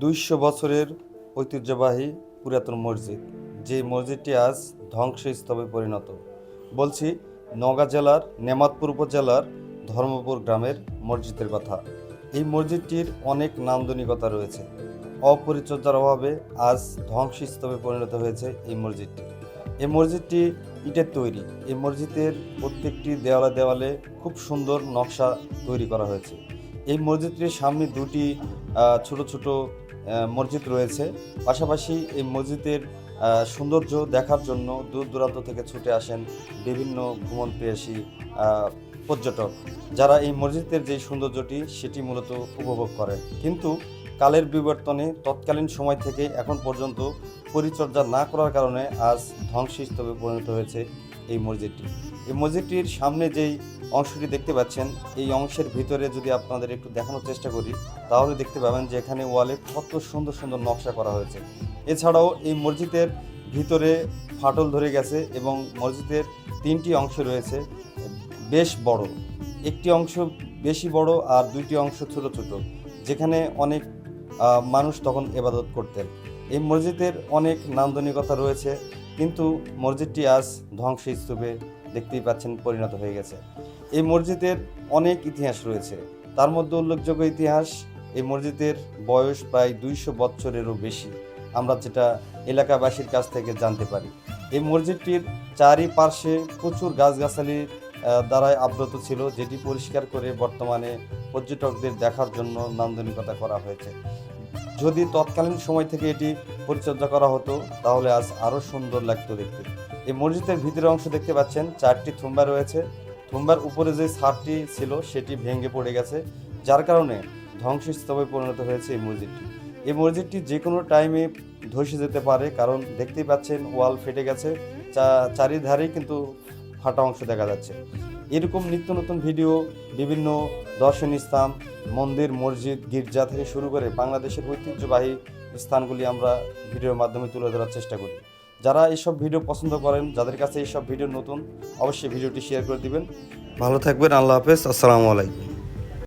দুইশো বছরের ঐতিহ্যবাহী পুরাতন মসজিদ যে মসজিদটি আজ ধ্বংসস্তূপে পরিণত। বলছি, নওগাঁ জেলার নেমাতপুর উপজেলার ধর্মপুর গ্রামের মসজিদের কথা। এই মসজিদটির অনেক নান্দনিকতা রয়েছে। অপরিচর্যার অভাবে আজ ধ্বংসস্তূপে পরিণত হয়েছে এই মসজিদটি। এই মসজিদটি ইটের তৈরি। এই মসজিদের প্রত্যেকটি দেওয়ালে দেওয়ালে খুব সুন্দর নকশা তৈরি করা হয়েছে। এই মসজিদটির সামনে দুটি ছোট ছোট মসজিদ রয়েছে। পাশাপাশি এই মসজিদের সৌন্দর্য দেখার জন্য দূর দূরান্ত থেকে ছুটে আসেন বিভিন্ন ভ্রমণ প্রেয়সী পর্যটক, যারা এই মসজিদের যে সৌন্দর্যটি সেটি মূলত উপভোগ করে কিন্তু কালের বিবর্তনে তৎকালীন সময় থেকে এখন পর্যন্ত পরিচর্যা না করার কারণে আজ ধ্বংসস্তূপে পরিণত হয়েছে এই মসজিদটি। এই মসজিদটির সামনে যেই অংশটি দেখতে পাচ্ছেন, এই অংশের ভিতরে যদি আপনাদের একটু দেখানোর চেষ্টা করি, তাহলে দেখতে পাবেন যে এখানে ওয়ালে কত সুন্দর সুন্দর নকশা করা হয়েছে। এছাড়াও এই মসজিদের ভিতরে ফাটল ধরে গেছে এবং মসজিদের তিনটি অংশ রয়েছে, বেশ বড়। একটি অংশ বেশি বড় আর দুইটি অংশ ছোট ছোট, যেখানে অনেক মানুষ তখন এবাদত করতেন। এই মসজিদের অনেক নান্দনিকতা রয়েছে কিন্তু মসজিদটি আজ ধ্বংসস্তূপে দেখতেই পাচ্ছেন পরিণত হয়ে গেছে। এই মসজিদের অনেক ইতিহাস রয়েছে। তার মধ্যে উল্লেখযোগ্য ইতিহাস এই মসজিদের বয়স প্রায় দুইশো বছরেরও বেশি। আমরা যেটা এলাকাবাসীর কাছ থেকে জানতে পারি এই মসজিদটির চারিপার্শ্বে প্রচুর গাছগাছালির আহ, দ্বারাই আবৃত ছিল যেটি পরিষ্কার করে বর্তমানে পর্যটকদের দেখার জন্য নান্দনিকতা করা হয়েছে। যদি তৎকালীন সময় থেকে এটি পরিচর্যা করা হতো, তাহলে আজ আরও সুন্দর লাগতো দেখতে। এই মসজিদের ভিতরের অংশ দেখতে পাচ্ছেন, চারটি থুম্বা রয়েছে। থুম্বার উপরে যে ছাদটি ছিল, সেটি ভেঙে পড়ে গেছে, যার কারণে ধ্বংসস্তূপে পরিণত হয়েছে এই মসজিদটি। এই মসজিদটি যে কোনো টাইমে ধসে যেতে পারে, কারণ দেখতেই পাচ্ছেন ওয়াল ফেটে গেছে চারিধারেই কিন্তু ফাটা অংশ দেখা যাচ্ছে। এরকম নিত্য নতুন ভিডিও, বিভিন্ন দর্শনীয় স্থান, মন্দির, মসজিদ, গির্জা থেকে শুরু করে বাংলাদেশের ঐতিহ্যবাহী স্থানগুলি আমরা ভিডিওর মাধ্যমে তুলে ধরার চেষ্টা করি। যারা এইসব ভিডিও পছন্দ করেন, যাদের কাছে এইসব ভিডিও নতুন, অবশ্যই ভিডিওটি শেয়ার করে দিবেন। ভালো থাকবেন, আল্লাহ হাফেজ, আসসালামু আলাইকুম।